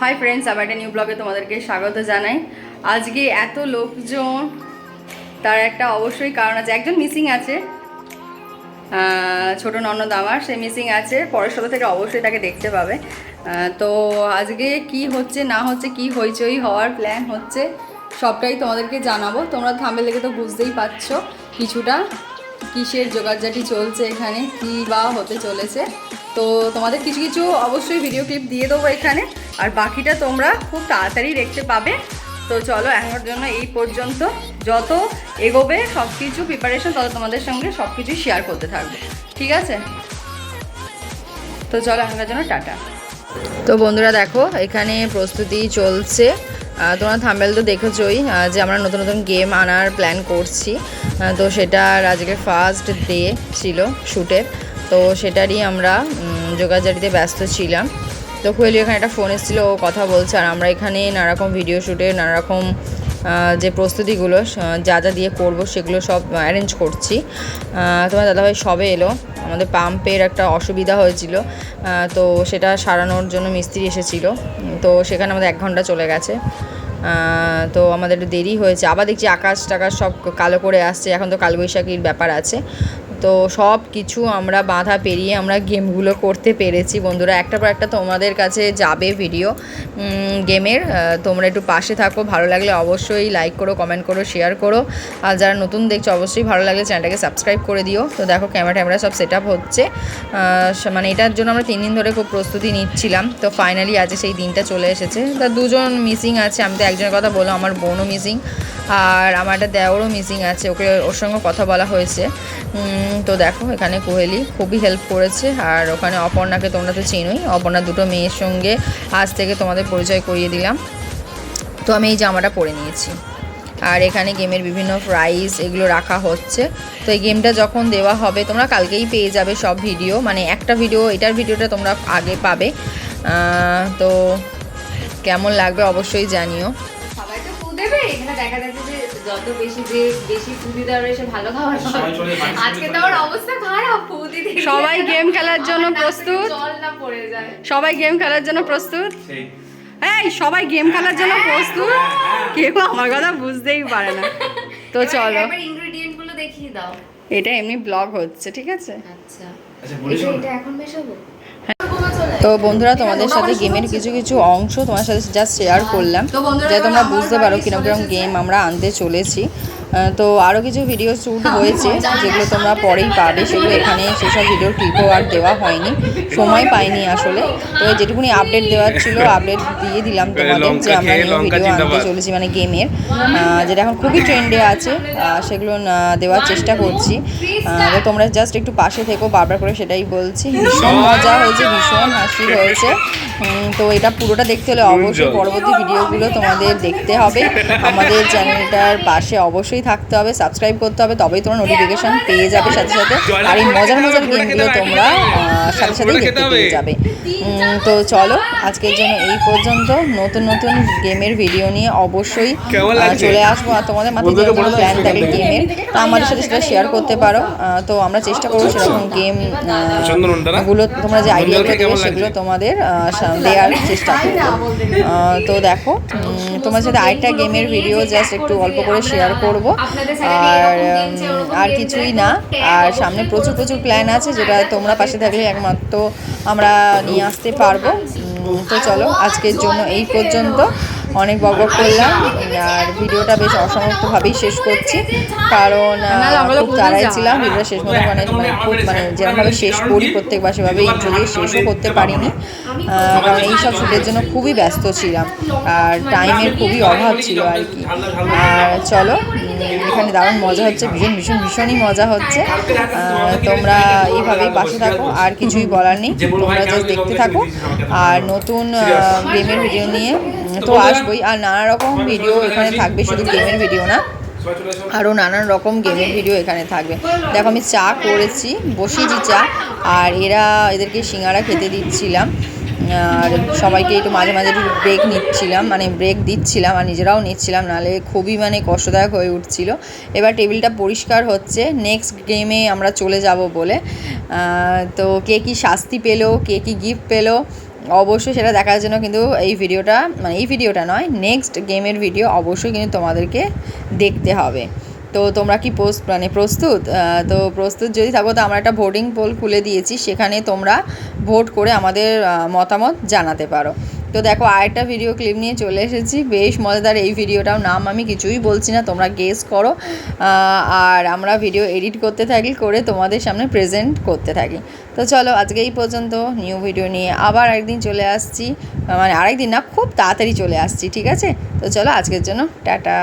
Hi friends আবার একটা new ব্লগে তোমাদেরকে স্বাগত জানাই। আজকে এত লোকজন, তার একটা অবশ্যই কারণ আছে। একজন মিসিং আছে ছোট ননদ আমার, সে মিসিং আছে, পরের সপ্তাহ থেকে অবশ্যই তাকে দেখতে পাবে। তো আজকে কি হচ্ছে, না হচ্ছে, কি হইচই হওয়ার প্ল্যান হচ্ছে, সবটাই তোমাদেরকে জানাব। তোমরা থামবে লেগে তো বুঝতেই পারছ কিছুটা, কিসের জোগাড়জাটি চলছে এখানে, কী বা হতে চলেছে। তো তোমাদের কিছু কিছু অবশ্যই ভিডিও ক্লিপ দিয়ে দেবো এখানে। আর বাকিটা তোমরা খুব তাড়াতাড়ি দেখতে পাবে। তো চলো এখনের জন্য এই পর্যন্ত। যত এগোবে সব কিছু প্রিপারেশন তত তোমাদের সঙ্গে সব কিছুই শেয়ার করতে থাকবে। ঠিক আছে? তো চলো, এখনকার জন্য টাটা। তো বন্ধুরা দেখো, এখানে প্রস্তুতি চলছে। তোমরা থাম্বেল তো দেখেছই যে আমরা নতুন নতুন গেম আনার প্ল্যান করছি। তো সেটার আজকে ফার্স্ট ডে ছিল শ্যুটের তো সেটারই আমরা জোগাড়জারিতে ব্যস্ত ছিলাম। তো কোয়েলি এখানে একটা ফোন এসেছিল, ও কথা বলছে, আর আমরা এখানে নানারকম ভিডিও শ্যুটে নানারকম যে প্রস্তুতিগুলো যা যা দিয়ে করব সেগুলো সব অ্যারেঞ্জ করছি। তোমার দাদাভাই সবে এলো, আমাদের পাম্পের একটা অসুবিধা হয়েছিল তো সেটা সারানোর জন্য মিস্ত্রি এসেছিল তো সেখানে আমাদের এক ঘণ্টা চলে গেছে। তো আমাদের একটু দেরি হয়েছে, আবার দেখছি আকাশ টাকাশ সব কালো করে আসছে, এখন তো কালবৈশাখীর ব্যাপার আছে। তো সব কিছু আমরা বাধা পেরিয়ে আমরা গেমগুলো করতে পেরেছি, বন্ধুরা। একটা পর একটা তোমাদের কাছে যাবে ভিডিও গেমের। তোমরা একটু পাশে থাকো, ভালো লাগলে অবশ্যই লাইক করো কমেন্ট করো শেয়ার করো। আর যারা নতুন দেখছ, অবশ্যই ভালো লাগলে চ্যানেলটাকে সাবস্ক্রাইব করে দিও। তো দেখো ক্যামেরা ট্যামেরা সব সেট হচ্ছে। মানে এটার জন্য আমরা তিন দিন ধরে খুব প্রস্তুতি নিচ্ছিলাম। তো ফাইনালি আজকে সেই দিনটা চলে এসেছে। তা দুজন মিসিং আছে, আমি তো একজনের কথা বললাম, আমার বোনও মিসিং আর আমার একটা দেওরও মিসিং আছে, ওকে ওর সঙ্গে কথা বলা হয়েছে। তো দেখো, এখানে কোহেলি খুবই হেল্প করেছে, আর ওখানে অপর্ণাকে তোমরা তো চেনোই অপর্ণা দুটো মেয়ের সঙ্গে আজ থেকে তোমাদের পরিচয় করিয়ে দিলাম। তো আমি এই জামাটা পরে নিয়েছি। আর এখানে গেমের বিভিন্ন প্রাইজ এগুলো রাখা হচ্ছে। তো এই গেমটা যখন দেওয়া হবে, তোমরা কালকেই পেয়ে যাবে সব ভিডিও মানে একটা ভিডিও এটার ভিডিওটা তোমরা আগে পাবে। তো কেমন লাগবে অবশ্যই জানিও। দেখা যাচ্ছে যে যত বেশি যে বেশি ফু দিতে পারবে সে ভালো খাবার আজকে তো আমার অবস্থা খারাপ ফু দিতে গিয়ে। সবাই গেম খেলার জন্য প্রস্তুত? জল না পড়ে যায়। সবাই গেম খেলার জন্য প্রস্তুত? এই সবাই গেম খেলার জন্য প্রস্তুত? কেউ আমার কথা বুঝতেই পারে না। তো চলো। এবার ইনগ্রেডিয়েন্টগুলো দেখিয়ে দাও। এটা এমনি ব্লগ হচ্ছে ঠিক আছে? আচ্ছা। আচ্ছা এটা এখন মেশাবো? তো বন্ধুরা তোমাদের সাথে গেমের কিছু কিছু অংশ তোমার সাথে জাস্ট শেয়ার করলাম। যাতে তোমরা বুঝতে পারো কীরকম গেম আমরা আনতে চলেছি। তো আরও কিছু ভিডিও শ্যুট হয়েছে যেগুলো তোমরা পরেই পাবে। সেগুলো এখানে সেসব ভিডিও ক্লিপও আর দেওয়া হয়নি। সময় পাইনি আসলে। তো যেটুকুনি আপডেট দেওয়ার ছিল আপডেট দিয়ে দিলাম তোমাদের যে আমরা নিউ ভিডিও আনতে চলেছি মানে গেমের যেটা এখন খুবই ট্রেন্ডে আছে সেগুলো দেওয়ার চেষ্টা করছি। তো তোমরা জাস্ট একটু পাশে থেকো বারবার করে সেটাই বলছি। ভীষণ মজা হয়েছে ভীষণ হাসি হয়েছে। তো এটা পুরোটা দেখতে হলে অবশ্যই পরবর্তী ভিডিওগুলো তোমাদের দেখতে হবে। আমাদের চ্যানেলটার পাশে অবশ্যই থাকতে হবে সাবস্ক্রাইব করতে হবে তবেই তোমরা নোটিফিকেশন পেয়ে যাবে সাথে সাথে। আর এই মজার মজার গেমগুলো তোমরা সাথে সাথেই দেখতে পেয়ে যাবে। তো চলো আজকের জন্য এই পর্যন্ত। নতুন নতুন গেমের ভিডিও নিয়ে অবশ্যই? চলে আসব। আর তোমাদের মাথায় বলে দাও প্ল্যান থাকে গেমের তো আমাদের সাথে সেটা শেয়ার করতে পারো। তো আমরা চেষ্টা করব সেরকম গেমগুলো তোমরা যে আইডিয়াগুলো দেবে সেগুলো তোমাদের দেওয়ার চেষ্টা করব। তো দেখো তোমার সাথে আরেকটা গেমের ভিডিও জাস্ট একটু অল্প করে শেয়ার করব। আর আর কিছুই না। আর সামনে প্রচুর প্রচুর প্ল্যান আছে যেটা তোমরা পাশে থাকলে একমাত্র আমরা নিয়ে আসতে পারব। তো চলো আজকের জন্য এই পর্যন্ত। অনেক বক বক করলাম আর ভিডিওটা বেশ অসমাপ্তভাবেই শেষ করছি। কারণ খুব তাড়াই ছিলাম ভিডিওটা শেষ মতো মানে মানে খুব মানে যেরকমভাবে শেষ করি প্রত্যেকবার সেভাবে ইন্ট্রো দিয়ে শেষও করতে পারিনি। কারণ এইসব শ্যুটের জন্য খুবই ব্যস্ত ছিলাম আর টাইমের খুবই অভাব ছিল আর কি। আর চলো এখানে দারুণ মজা হচ্ছে ভীষণ ভীষণ ভীষণই মজা হচ্ছে। তোমরা এইভাবেই পাশে থাকো আর কিছুই বলার নেই তোমরা জাস্ট দেখতে থাকো। আর নতুন গেমের ভিডিও নিয়ে তো আসবোই, আর নানা রকম ভিডিও এখানে থাকবে, শুধু গেমের ভিডিও না। আরও নানান রকম গেমের ভিডিও এখানে থাকবে। দেখো, আমি চা করেছি, বসিয়েছি চা, আর এরা এদেরকে সিঙ্গারা খেতে দিচ্ছিলাম। আর সবাইকে একটু মাঝে মাঝে একটু ব্রেক নিচ্ছিলাম মানে ব্রেক দিচ্ছিলাম, আর নিজেরাও নিচ্ছিলাম নালে খুবই মানে কষ্টদায়ক হয়ে উঠছিল। এবার টেবিলটা পরিষ্কার হচ্ছে নেক্সট গেমে আমরা চলে যাব বলে। তো কে কি শাস্তি পেল, কে কি গিফট পেল অবশ্যই সেটা দেখার জন্য কিন্তু এই ভিডিওটা মানে এই ভিডিওটা নয় নেক্সট গেমের ভিডিও অবশ্যই কিন্তু তোমাদেরকে দেখতে হবে। তো তোমরা কি পোস্ট মানে প্রস্তুত? তো প্রস্তুত যদি থাকো, তো আমরা একটা ভোটিং পোল খুলে দিয়েছি, সেখানে তোমরা ভোট করে আমাদের মতামত জানাতে পারো। তো দেখো, আরেকটা ভিডিও ক্লিপ নিয়ে চলে এসেছি। বেশ মজাদার এই ভিডিওটাও নাম আমি কিছুই বলছি না, তোমরা গেস করো। আর আমরা ভিডিও এডিট করতে থাকি, করে তোমাদের সামনে প্রেজেন্ট করতে থাকি। তো চলো, আজকে এই পর্যন্ত। নিউ ভিডিও নিয়ে আবার একদিন চলে আসছি। মানে আরেকদিন না, খুব তাড়াতাড়ি চলে আসছি, ঠিক আছে? তো চলো, আজকের জন্য টাটা।